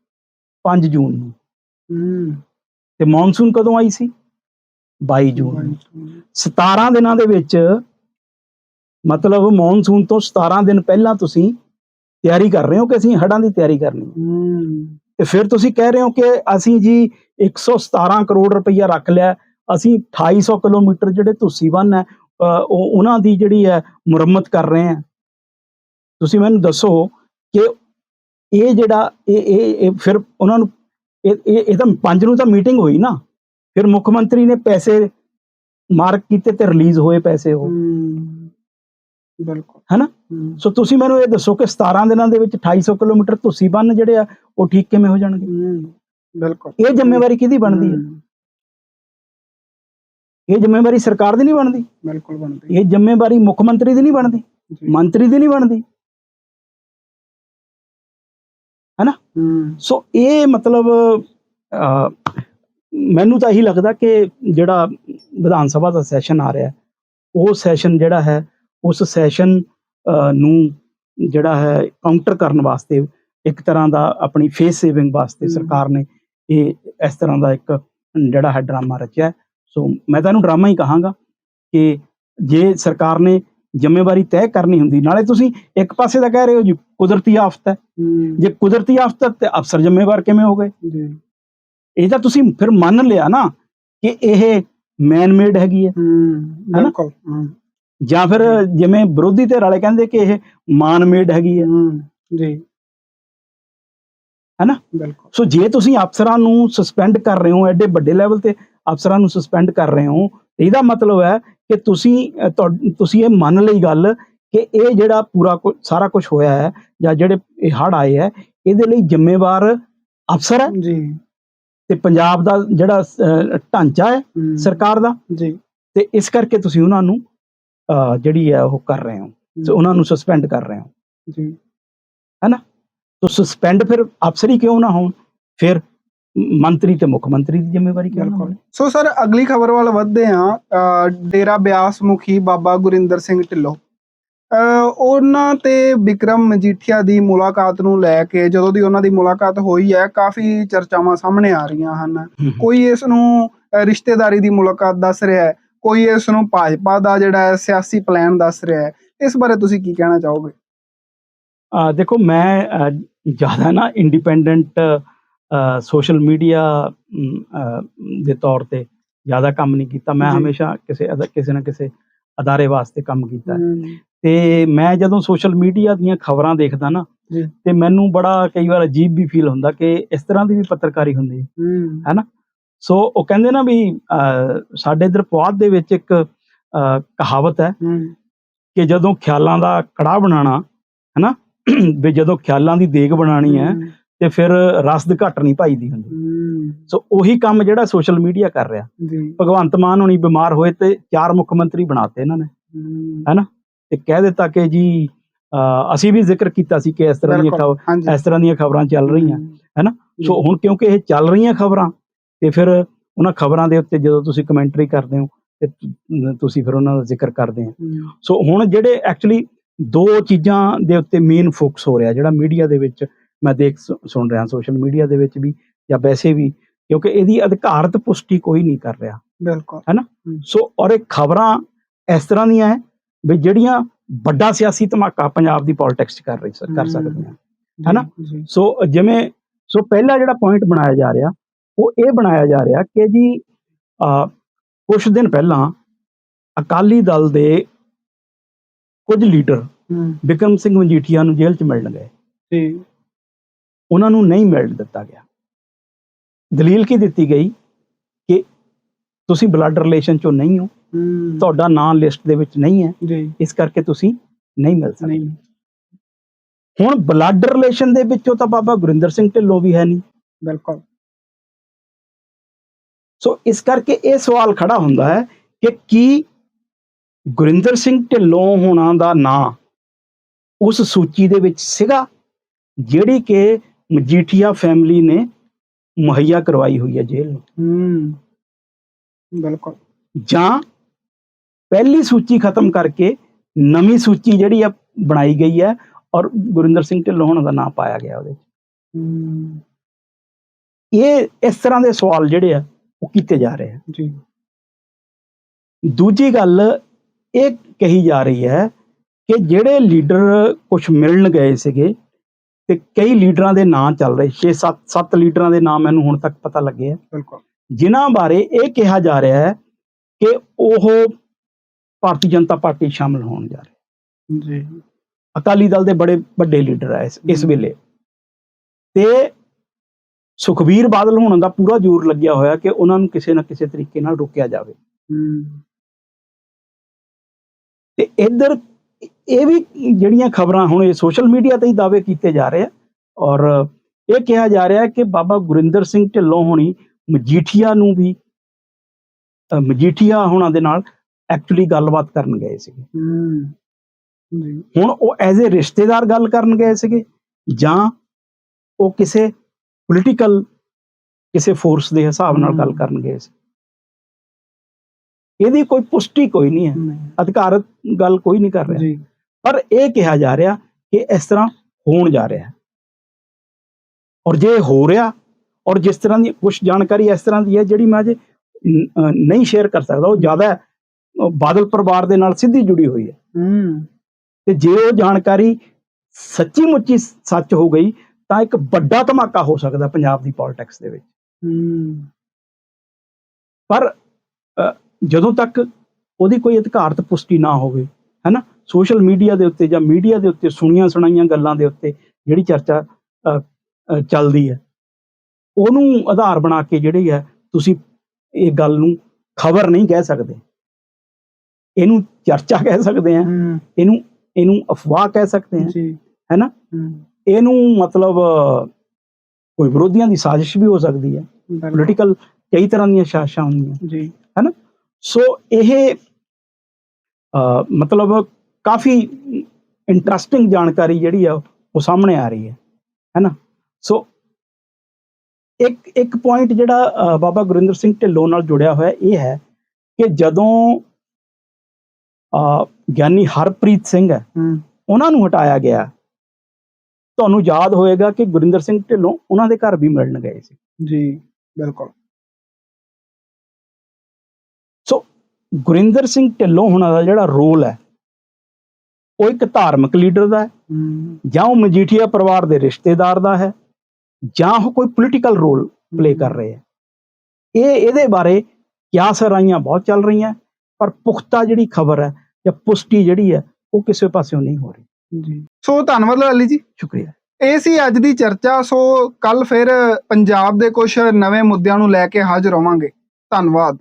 5 ਜੂਨ ਨੂੰ। ਤੇ ਮੌਨਸੂਨ ਕਦੋਂ ਆਈ ਸੀ? 22 ਜੂਨ ਨੂੰ। 17 ਦਿਨਾਂ ਦੇ ਵਿੱਚ ਮਤਲਬ ਮੌਨਸੂਨ ਤੋਂ 17 ਦਿਨ ਪਹਿਲਾਂ ਤੁਸੀਂ ਤਿਆਰੀ ਕਰ ਰਹੇ ਹੋ ਕਿ ਅਸੀਂ ਹੜ੍ਹਾਂ ਦੀ ਤਿਆਰੀ ਕਰਨੀ ਹੈ। ਤੇ ਫਿਰ ਤੁਸੀਂ ਕਹਿ ਰਹੇ ਹੋ ਕਿ ਅਸੀਂ ਜੀ 117 ਕਰੋੜ ਰੁਪਈਆ ਰੱਖ ਲਿਆ। ਅਸੀਂ 2800 ਕਿਲੋਮੀਟਰ ਜਿਹੜੇ ਤੁਸੀਂ ਬੰਨ ਹੈ ਉਹ ਉਹਨਾਂ ਦੀ ਜਿਹੜੀ ਹੈ ਮੁਰੰਮਤ ਕਰ ਰਹੇ ਹਾਂ। ਤੁਸੀਂ ਮੈਨੂੰ ਦੱਸੋ ਕਿ ਇਹ ਜਿਹੜਾ ਇਹ ਇਹ ਫਿਰ ਉਹਨਾਂ ਨੂੰ ਇਹ ਇਹ ਤਾਂ ਪੰਜ ਨੂੰ ਤਾਂ ਮੀਟਿੰਗ ਹੋਈ ਨਾ। ਫਿਰ ਮੁੱਖ ਮੰਤਰੀ ਨੇ ਪੈਸੇ ਮਾਰਕ ਕੀਤੇ ਤੇ ਰਿਲੀਜ਼ ਹੋਏ ਪੈਸੇ ਉਹ। ਬਿਲਕੁਲ। ਹੈਨਾ? ਸੋ ਤੁਸੀਂ ਮੈਨੂੰ ਇਹ ਦੱਸੋ ਕਿ 17 ਦਿਨਾਂ ਦੇ ਵਿੱਚ 2800 ਕਿਲੋਮੀਟਰ ਤੁਸੀਂ ਬੰਨ ਜਿਹੜੇ ਆ ਉਹ ਠੀਕ ਕਿਵੇਂ ਹੋ ਜਾਣਗੇ? ਬਿਲਕੁਲ। ਇਹ ਜ਼ਿੰਮੇਵਾਰੀ ਕਿਹਦੀ ਬਣਦੀ ਹੈ? ਇਹ ਜ਼ਿੰਮੇਵਾਰੀ ਸਰਕਾਰ ਦੀ ਨਹੀਂ ਬਣਦੀ? ਬਿਲਕੁਲ ਬਣਦੀ। ਇਹ ਜ਼ਿੰਮੇਵਾਰੀ ਮੁੱਖ ਮੰਤਰੀ ਦੀ ਨਹੀਂ ਬਣਦੀ। ਮੰਤਰੀ ਦੀ ਨਹੀਂ ਬਣਦੀ? ਹਮ, ਸੋ ਇਹ ਮਤਲਬ ਮੈਨੂੰ ਤਾਂ ਇਹੀ ਲੱਗਦਾ ਕਿ ਜਿਹੜਾ ਵਿਧਾਨ ਸਭਾ ਦਾ ਸੈਸ਼ਨ ਆ ਰਿਹਾ ਉਹ ਸੈਸ਼ਨ ਜਿਹੜਾ ਹੈ ਉਸ ਸੈਸ਼ਨ ਨੂੰ ਜਿਹੜਾ ਹੈ ਕਾਊਂਟਰ ਕਰਨ ਵਾਸਤੇ ਇੱਕ ਤਰ੍ਹਾਂ ਦਾ ਆਪਣੀ ਫੇਸ ਸੇਵਿੰਗ ਵਾਸਤੇ। ਸਰਕਾਰ ਨੇ ਇਹ ਇਸ ਤਰ੍ਹਾਂ ਦਾ ਇੱਕ ਜਿਹੜਾ ਹੈ ਡਰਾਮਾ ਰਚਿਆ। ਸੋ ਮੈਂ ਤਾਂ ਇਹਨੂੰ ਡਰਾਮਾ ਹੀ ਕਹਾਂਗਾ ਕਿ ਜੇ ਸਰਕਾਰ ਨੇ ਜ਼ਿੰਮੇਵਾਰੀ ਤੈਅ ਕਰਨੀ ਹੁੰਦੀ ਨਾਲੇ ਤੁਸੀਂ ਇੱਕ ਪਾਸੇ ਤਾਂ ਕਹਿ ਰਹੇ ਹੋ ਜੀ ਕੁਦਰਤੀ ਆਫਤ ਹੈ। ਜੇ ਕੁਦਰਤੀ ਆਫਤ ਹੈ ਤੇ ਅਫਸਰ ਜ਼ਿੰਮੇਵਾਰ ਕਿਵੇਂ ਹੋ ਗਏ? ਜੀ। ਇਹ ਤਾਂ ਤੁਸੀਂ ਫਿਰ ਮੰਨ ਲਿਆ ਨਾ ਕਿ ਇਹ ਮੈਨ ਮੇਡ ਹੈਗੀ ਹੈ। ਹਮ, ਜਾਂ ਫਿਰ ਜਿਵੇਂ ਵਿਰੋਧੀ ਧਿਰ ਵਾਲੇ ਕਹਿੰਦੇ ਕਿ ਇਹ ਮਾਨ ਮੇਡ ਹੈਗੀ ਹੈ। ਜੀ। ਹੈਨਾ? ਬਿਲਕੁਲ। ਸੋ ਜੇ ਤੁਸੀਂ ਅਫਸਰਾਂ ਨੂੰ ਸਸਪੈਂਡ ਕਰ ਰਹੇ ਹੋ ਐਡੇ ਵੱਡੇ ਲੈਵਲ ਤੇ ਅਫਸਰਾਂ ਨੂੰ ਸਸਪੈਂਡ ਕਰ ਰਹੇ ਹੋ ਇਹਦਾ ਮਤਲਬ ਹੈ ਕਿ ਤੁਸੀਂ ਤੁਸੀਂ ਇਹ ਮੰਨ ਲਈ ਗੱਲ ਕਿ ਇਹ ਜਿਹੜਾ ਪੂਰਾ ਸਾਰਾ ਕੁਝ ਹੋਇਆ ਹੈ ਜਾਂ ਜਿਹੜੇ ਇਹ ਹੜ ਆਏ ਹੈ ਇਹਦੇ ਲਈ ਜ਼ਿੰਮੇਵਾਰ ਅਫਸਰ ਹੈ? ਜੀ। ਤੇ ਪੰਜਾਬ ਦਾ ਜਿਹੜਾ ਢਾਂਚਾ ਹੈ। ਸਰਕਾਰ ਦਾ? ਜੀ। ਤੇ ਇਸ ਕਰਕੇ ਤੁਸੀਂ ਉਹਨਾਂ ਨੂੰ ਜਿਹੜੀ ਹੈ ਉਹ ਕਰ ਰਹੇ ਹੋ। ਸੋ ਉਹਨਾਂ ਨੂੰ ਸਸਪੈਂਡ ਕਰ ਰਹੇ ਹੋ। ਜੀ। ਤੋ ਸਸਪੈਂਡ ਫਿਰ ਅਫਸਰ ਕਿਉਂ ਨਾ ਹੋਣ? ਫਿਰ ਮੰਤਰੀ ਤੇ ਮੁੱਖ ਮੰਤਰੀ ਦੀ ਜ਼ਿੰਮੇਵਾਰੀ ਕਿਉਂ ਨਾ ਹੋਵੇ ਸੋ ਸਰ ਅਗਲੀ ਖਬਰ ਵੱਲ ਵਧਦੇ ਹਾਂ। ਡੇਰਾ ਬਿਆਸ ਮੁਖੀ ਬਾਬਾ ਗੁਰਿੰਦਰ ਸਿੰਘ ਢਿੱਲੋਂ। ਉਹਨਾਂ ਤੇ ਵਿਕਰਮ ਮਜੀਠੀਆ ਦੀ ਮੁਲਾਕਾਤ ਨੂੰ ਲੈ ਕੇ ਜਦੋਂ ਦੀ ਉਹਨਾਂ ਦੀ ਮੁਲਾਕਾਤ ਹੋਈ ਹੈ ਕਾਫੀ ਚਰਚਾਵਾਂ ਸਾਹਮਣੇ ਆ ਰਹੀਆਂ ਹਨ। ਕੋਈ ਇਸ ਨੂੰ ਰਿਸ਼ਤੇਦਾਰੀ ਦੀ ਮੁਲਾਕਾਤ ਦੱਸ ਰਿਹਾ ਹੈ। ਕੋਈ ਇਸ ਨੂੰ ਭਾਜਪਾ ਦਾ ਜਿਹੜਾ ਹੈ ਸਿਆਸੀ ਪਲਾਨ ਦੱਸ ਰਿਹਾ ਹੈ ਇਸ ਬਾਰੇ ਤੁਸੀਂ ਕੀ ਕਹਿਣਾ ਚਾਹੋਗੇ? ਦੇਖੋ ਮੈਂ ਜ਼ਿਆਦਾ ਨਾ ਇੰਡੀਪੈਂਡੈਂਟ ਸੋਸ਼ਲ ਮੀਡੀਆ ਦੇ ਤੌਰ ਤੇ ਜ਼ਿਆਦਾ ਕੰਮ ਨਹੀਂ ਕੀਤਾ। ਮੈਂ। ਹਮੇਸ਼ਾ ਕਿਸੇ ਕਿਸੇ ਨਾ ਕਿਸੇ ਅਦਾਰੇ ਵਾਸਤੇ ਕੰਮ ਕੀਤਾ ਤੇ ਮੈਂ ਜਦੋਂ ਸੋਸ਼ਲ ਮੀਡੀਆ ਦੀਆਂ ਖਬਰਾਂ ਦੇਖਦਾ ਨਾ। ਤੇ ਮੈਨੂੰ ਬੜਾ ਕਈ ਵਾਰ ਅਜੀਬ ਵੀ ਫੀਲ ਹੁੰਦਾ ਕਿ ਇਸ ਤਰ੍ਹਾਂ ਦੀ ਵੀ ਪੱਤਰਕਾਰੀ ਹੁੰਦੀ ਹੈ। ਹਮ, ਸੋ ਉਹ ਕਹਿੰਦੇ ਨਾ ਵੀ ਸਾਡੇ ਇਧਰ ਪੁਆਧ ਦੇ ਵਿੱਚ ਇੱਕ ਕਹਾਵਤ ਹੈ ਕਿ ਜਦੋਂ ਖਿਆਲਾਂ ਦਾ ਕੜਾਹ ਬਣਾਉਣਾ ਹੈਨਾ ਵੀ ਜਦੋਂ ਖਿਆਲਾਂ ਦੀ ਦੇਗ ਬਣਾਣੀ ਹੈ ਤੇ ਫਿਰ ਰਸਦ ਘੱਟ ਨਹੀਂ ਪਾਈਦੀ ਹੁੰਦੀ। ਹਮ, ਸੋ ਉਹੀ ਕੰਮ ਜਿਹੜਾ ਸੋਸ਼ਲ ਮੀਡੀਆ ਕਰ ਰਿਹਾ। ਭਗਵੰਤ ਮਾਨ ਹੁਣੀ ਬਿਮਾਰ ਹੋਏ ਤੇ ਚਾਰ ਮੁੱਖ ਮੰਤਰੀ ਬਣਾਤੇ ਇਹਨਾਂ ਨੇ ਹਮ, ਤੇ ਕਹਿ ਦਿੱਤਾ ਕਿ ਜੀ ਅਸੀਂ ਵੀ ਜ਼ਿਕਰ ਕੀਤਾ ਸੀ ਕਿ ਇਸ ਤਰ੍ਹਾਂ ਦੀਆਂ ਖਬਰ ਇਸ ਤਰ੍ਹਾਂ ਦੀਆਂ ਖਬਰਾਂ ਚੱਲ ਰਹੀਆਂ ਹਮ, ਸੋ ਹੁਣ ਕਿਉਂਕਿ ਇਹ ਚੱਲ ਰਹੀਆਂ ਖਬਰਾਂ ਤੇ ਫਿਰ ਉਹਨਾਂ ਖਬਰਾਂ ਦੇ ਉੱਤੇ ਜਦੋਂ ਤੁਸੀਂ ਕਮੈਂਟਰੀ ਕਰਦੇ ਹੋ ਤੇ ਤੁਸੀਂ ਫਿਰ ਉਹਨਾਂ ਦਾ ਜ਼ਿਕਰ ਕਰਦੇ ਹੋ। ਸੋ ਹੁਣ ਜਿਹੜੇ ਐਕਚੁਅਲੀ ਦੋ ਚੀਜ਼ਾਂ ਦੇ ਉੱਤੇ ਮੇਨ ਫੋਕਸ ਹੋ ਰਿਹਾ ਜਿਹੜਾ ਮੀਡੀਆ ਦੇ ਵਿੱਚ ਮੈਂ ਦੇਖ ਸੁਣ ਰਿਹਾ ਸੋਸ਼ਲ ਮੀਡੀਆ ਦੇ ਵਿੱਚ ਵੀ ਜਾਂ ਵੈਸੇ ਵੀ ਕਿਉਂਕਿ ਇਹਦੀ ਅਧਿਕਾਰਤ ਪੁਸ਼ਟੀ ਕੋਈ ਨਹੀਂ ਕਰ ਰਿਹਾ। ਬਿਲਕੁਲ। ਸੋ ਔਰ ਇਹ ਖਬਰਾਂ ਇਸ ਤਰ੍ਹਾਂ ਦੀਆਂ ਹੈ ਵੀ ਜਿਹੜੀਆਂ ਵੱਡਾ ਸਿਆਸੀ ਧਮਾਕਾ ਪੰਜਾਬ ਦੀ ਪੋਲਿਟਿਕਸ 'ਚ ਕਰ ਰਹੀ ਕਰ। ਸਕਦੀਆਂ। ਹੈਨਾ? ਸੋ ਜਿਵੇਂ ਸੋ ਪਹਿਲਾ ਜਿਹੜਾ ਪੁਆਇੰਟ ਬਣਾਇਆ ਜਾ ਰਿਹਾ ਉਹ ਇਹ ਬਣਾਇਆ ਜਾ ਰਿਹਾ ਕਿ ਜੀ ਕੁਝ ਦਿਨ ਪਹਿਲਾਂ ਅਕਾਲੀ ਦਲ ਦੇ ਕੁਝ ਲੀਡਰ ਬਿਕਰਮ ਸਿੰਘ ਮਜੀਠੀਆ ਨੂੰ ਜੇਲ੍ਹ 'ਚ ਮਿਲਣ ਗਏ। ਜੀ। ਉਹਨਾਂ ਨੂੰ ਨਹੀਂ ਮਿਲਣ ਦਿੱਤਾ ਗਿਆ। ਦਲੀਲ ਕੀ ਦਿੱਤੀ ਗਈ? ਕਿ ਤੁਸੀਂ ਬਲੱਡ ਰਿਲੇਸ਼ਨ 'ਚੋਂ ਨਹੀਂ ਹੋ। ਤੁਹਾਡਾ ਨਾਂ ਲਿਸਟ ਦੇ ਵਿੱਚ ਨਹੀਂ ਹੈ। ਇਸ ਕਰਕੇ ਤੁਸੀਂ ਨਹੀਂ ਮਿਲ ਸਕਦੇ। ਹੁਣ ਬਲੱਡ ਰਿਲੇਸ਼ਨ ਦੇ ਵਿੱਚੋਂ ਤਾਂ ਬਾਬਾ ਗੁਰਿੰਦਰ ਸਿੰਘ ਢਿੱਲੋਂ ਵੀ ਹੈ ਨਹੀਂ। ਬਿਲਕੁਲ। ਸੋ ਇਸ ਕਰਕੇ ਇਹ ਸਵਾਲ ਖੜਾ ਹੁੰਦਾ ਹੈ ਕਿ ਕੀ ਗੁਰਿੰਦਰ ਸਿੰਘ ਢਿੱਲੋਂ ਹੋਣਾ ਦਾ ਨਾਂ ਉਸ ਸੂਚੀ ਦੇ ਵਿੱਚ ਸੀਗਾ ਜਿਹੜੀ ਕਿ ਮਜੀਠੀਆ ਫੈਮਿਲੀ ਨੇ ਮੁਹੱਈਆ ਕਰਵਾਈ ਹੋਈ ਹੈ ਜੇਲ੍ਹ ਨੂੰ? ਹਮ ਬਿਲਕੁਲ। ਜਾਂ ਪਹਿਲੀ ਸੂਚੀ ਖਤਮ ਕਰਕੇ ਨਵੀਂ ਸੂਚੀ ਜਿਹੜੀ ਆ ਬਣਾਈ ਗਈ ਹੈ ਔਰ ਗੁਰਿੰਦਰ ਸਿੰਘ ਢਿੱਲੋਂ ਹੋਣਾ ਦਾ ਨਾਂ ਪਾਇਆ ਗਿਆ ਉਹਦੇ ਇਹ ਇਸ ਤਰ੍ਹਾਂ ਦੇ ਸਵਾਲ ਜਿਹੜੇ ਆ ਉਹ ਕੀਤੇ ਜਾ ਰਹੇ ਆ ਜੀ। ਦੂਜੀ ਗੱਲ ਇਹ ਕਹੀ ਜਾ ਰਹੀ ਹੈ ਕਿ ਜਿਹੜੇ ਲੀਡਰ ਕੁਝ ਮਿਲਣ ਗਏ ਸੀਗੇ ਤੇ ਕਈ ਲੀਡਰਾਂ ਦੇ ਨਾਂ ਚੱਲ ਰਹੇ 6 7 7 ਲੀਡਰਾਂ ਦੇ ਨਾਮ ਮੈਨੂੰ ਹੁਣ ਤੱਕ ਪਤਾ ਲੱਗੇ ਆ। ਬਿਲਕੁਲ। ਜਿਨ੍ਹਾਂ ਬਾਰੇ ਇਹ ਕਿਹਾ ਜਾ ਰਿਹਾ ਹੈ ਕਿ ਉਹ ਭਾਰਤੀ ਜਨਤਾ ਪਾਰਟੀ ਸ਼ਾਮਲ ਹੋਣ ਜਾ ਰਹੇ। ਜੀ। ਅਕਾਲੀ ਦਲ ਦੇ ਬੜੇ ਵੱਡੇ ਲੀਡਰ ਆ ਇਸ। ਵੇਲੇ। ਤੇ ਸੁਖਬੀਰ ਬਾਦਲ ਹੋਣ ਦਾ ਪੂਰਾ ਜ਼ੋਰ ਲੱਗਿਆ ਹੋਇਆ ਕਿ ਉਹਨਾਂ ਨੂੰ ਕਿਸੇ ਨਾ ਕਿਸੇ ਤਰੀਕੇ ਨਾਲ ਰੋਕਿਆ ਜਾਵੇ। ਤੇ ਇੱਧਰ ਇਹ ਵੀ ਜਿਹੜੀਆਂ ਖਬਰਾਂ ਹੁਣ ਇਹ ਸੋਸ਼ਲ ਮੀਡੀਆ ਤੇ ਹੀ ਦਾਅਵੇ ਕੀਤੇ ਜਾ ਰਹੇ ਆ ਔਰ ਇਹ ਕਿਹਾ ਜਾ ਰਿਹਾ ਹੈ ਕਿ ਬਾਬਾ ਗੁਰਿੰਦਰ ਸਿੰਘ ਢਿੱਲੋਂ ਹੋਣੀ ਮਜੀਠੀਆ ਨੂੰ ਵੀ ਮਜੀਠੀਆ ਹੋਣਾ ਦੇ ਨਾਲ ਐਕਚੁਅਲੀ ਗੱਲਬਾਤ ਕਰਨ ਗਏ ਸੀਗੇ। ਹੁਣ ਉਹ ਐਜ਼ ਅ ਰਿਸ਼ਤੇਦਾਰ ਗੱਲ ਕਰਨ ਗਏ ਸੀਗੇ ਜਾਂ ਉਹ ਕਿਸੇ ਪੋਲੀਟੀਕਲ ਕਿਸੇ ਫੋਰਸ ਦੇ ਹਿਸਾਬ ਨਾਲ ਗੱਲ ਹਮ। ਕਰਨ ਗਏ ਸੀ ਇਹਦੀ ਕੋਈ ਪੁਸ਼ਟੀ ਕੋਈ ਨਹੀਂ ਹੈ। ਅਧਿਕਾਰਤ ਗੱਲ ਕੋਈ ਨਹੀਂ ਕਰ ਰਿਹਾ। ਪਰ ਇਹ ਕਿਹਾ ਜਾ ਰਿਹਾ ਕਿ ਇਸ ਤਰ੍ਹਾਂ ਹੋਣ ਜਾ ਰਿਹਾ ਹੈ। ਔਰ ਜੇ ਹੋ ਰਿਹਾ ਔਰ ਜਿਸ ਤਰ੍ਹਾਂ ਦੀ ਕੁਝ ਜਾਣਕਾਰੀ ਇਸ ਤਰ੍ਹਾਂ ਦੀ ਹੈ ਜਿਹੜੀ ਮੈਂ ਅਜੇ ਨਹੀਂ ਸ਼ੇਅਰ ਕਰ ਸਕਦਾ ਉਹ ਜ਼ਿਆਦਾ ਬਾਦਲ ਪਰਿਵਾਰ ਦੇ ਨਾਲ ਸਿੱਧੀ ਜੁੜੀ ਹੋਈ ਹੈ। ਹੂੰ ਤੇ ਜੇ ਉਹ ਜਾਣਕਾਰੀ ਸੱਚੀ ਮੁੱਚੀ ਸੱਚ ਹੋ ਗਈ ਤਾਂ ਇੱਕ ਵੱਡਾ ਧਮਾਕਾ ਹੋ ਸਕਦਾ ਪੰਜਾਬ ਦੀ ਪੋਲਿਟਿਕਸ ਦੇ ਵਿੱਚ। ਪਰ ਜਦੋਂ ਤੱਕ ਉਹਦੀ ਕੋਈ ਅਧਿਕਾਰਤ ਪੁਸ਼ਟੀ ਨਾ ਹੋਵੇ ਹੈਨਾ ਸੋਸ਼ਲ ਮੀਡੀਆ ਦੇ ਉੱਤੇ ਜਾਂ ਮੀਡੀਆ ਦੇ ਉੱਤੇ ਸੁਣੀਆਂ ਸੁਣਾਈਆਂ ਗੱਲਾਂ ਦੇ ਉੱਤੇ ਜਿਹੜੀ ਚਰਚਾ ਚੱਲਦੀ ਹੈ ਉਹਨੂੰ ਆਧਾਰ ਬਣਾ ਕੇ ਜਿਹੜੀ ਹੈ ਤੁਸੀਂ ਇਹ ਗੱਲ ਨੂੰ ਖਬਰ ਨਹੀਂ ਕਹਿ ਸਕਦੇ। ਇਹਨੂੰ ਚਰਚਾ ਕਹਿ ਸਕਦੇ ਆ ਇਹਨੂੰ ਇਹਨੂੰ ਅਫਵਾਹ ਕਹਿ ਸਕਦੇ ਆ ਜੀ। ਹੈਨਾ? ਹੂੰ ਇਹਨੂੰ ਮਤਲਬ ਕੋਈ ਵਿਰੋਧੀਆਂ ਦੀ ਸਾਜ਼ਿਸ਼ ਵੀ ਹੋ ਸਕਦੀ ਹੈ। ਪੋਲੀਟੀਕਲ ਕਈ ਤਰ੍ਹਾਂ ਦੀਆਂ ਸਾਜ਼ਿਸ਼ਾਂ ਹੁੰਦੀਆਂ। ਜੀ। ਸੋ ਇਹ ਮਤਲਬ ਕਾਫੀ ਇੰਟਰਸਟਿੰਗ ਜਾਣਕਾਰੀ ਜਿਹੜੀ ਆ ਉਹ ਸਾਹਮਣੇ ਆ ਰਹੀ ਹੈ। ਹੈਨਾ ਸੋ ਇੱਕ ਇੱਕ ਪੁਆਇੰਟ ਜਿਹੜਾ ਬਾਬਾ ਗੁਰਿੰਦਰ ਸਿੰਘ ਢਿੱਲੋਂ ਨਾਲ ਜੁੜਿਆ ਹੋਇਆ ਇਹ ਹੈ ਕਿ ਜਦੋਂ ਗਿਆਨੀ ਹਰਪ੍ਰੀਤ ਸਿੰਘ ਹੈ ਹੂੰ। ਉਹਨਾਂ ਨੂੰ ਹਟਾਇਆ ਗਿਆ। ਤੁਹਾਨੂੰ ਯਾਦ ਹੋਏਗਾ ਕਿ ਗੁਰਿੰਦਰ ਸਿੰਘ ਢਿੱਲੋਂ ਉਹਨਾਂ ਦੇ ਘਰ ਵੀ ਮਿਲਣ ਗਏ ਸੀ। ਜੀ ਬਿਲਕੁਲ। ਸੋ ਗੁਰਿੰਦਰ ਸਿੰਘ ਢਿੱਲੋਂ ਹੁਣਾਂ ਦਾ ਜਿਹੜਾ ਰੋਲ ਹੈ ਉਹ ਇੱਕ ਧਾਰਮਿਕ ਲੀਡਰ ਦਾ ਹੈ ਜਾਂ ਉਹ ਮਜੀਠੀਆ ਪਰਿਵਾਰ ਦੇ ਰਿਸ਼ਤੇਦਾਰ ਦਾ ਹੈ ਜਾਂ ਉਹ ਕੋਈ ਪੋਲੀਟੀਕਲ ਰੋਲ ਪਲੇ ਕਰ ਰਹੇ ਹੈ। ਇਹ ਇਹਦੇ ਬਾਰੇ ਕਿਆਸ ਰਾਈਆਂ ਬਹੁਤ ਚੱਲ ਰਹੀਆਂ ਪਰ ਪੁਖਤਾ ਜਿਹੜੀ ਖਬਰ ਹੈ ਜਾਂ ਪੁਸ਼ਟੀ ਜਿਹੜੀ ਹੈ ਉਹ ਕਿਸੇ ਪਾਸਿਓਂ ਨਹੀਂ ਹੋ ਰਹੀ। ਜੀ। ਸੋ ਧੰਨਵਾਦ ਲਾਲੀ ਜੀ। ਸ਼ੁਕਰੀਆ। ਇਹ ਸੀ ਅੱਜ ਦੀ ਚਰਚਾ। ਸੋ ਕੱਲ ਫਿਰ ਪੰਜਾਬ ਦੇ ਕੁਝ ਨਵੇਂ ਮੁੱਦਿਆਂ ਨੂੰ ਲੈ ਕੇ ਹਾਜ਼ਰ ਹੋਵਾਂਗੇ। ਧੰਨਵਾਦ।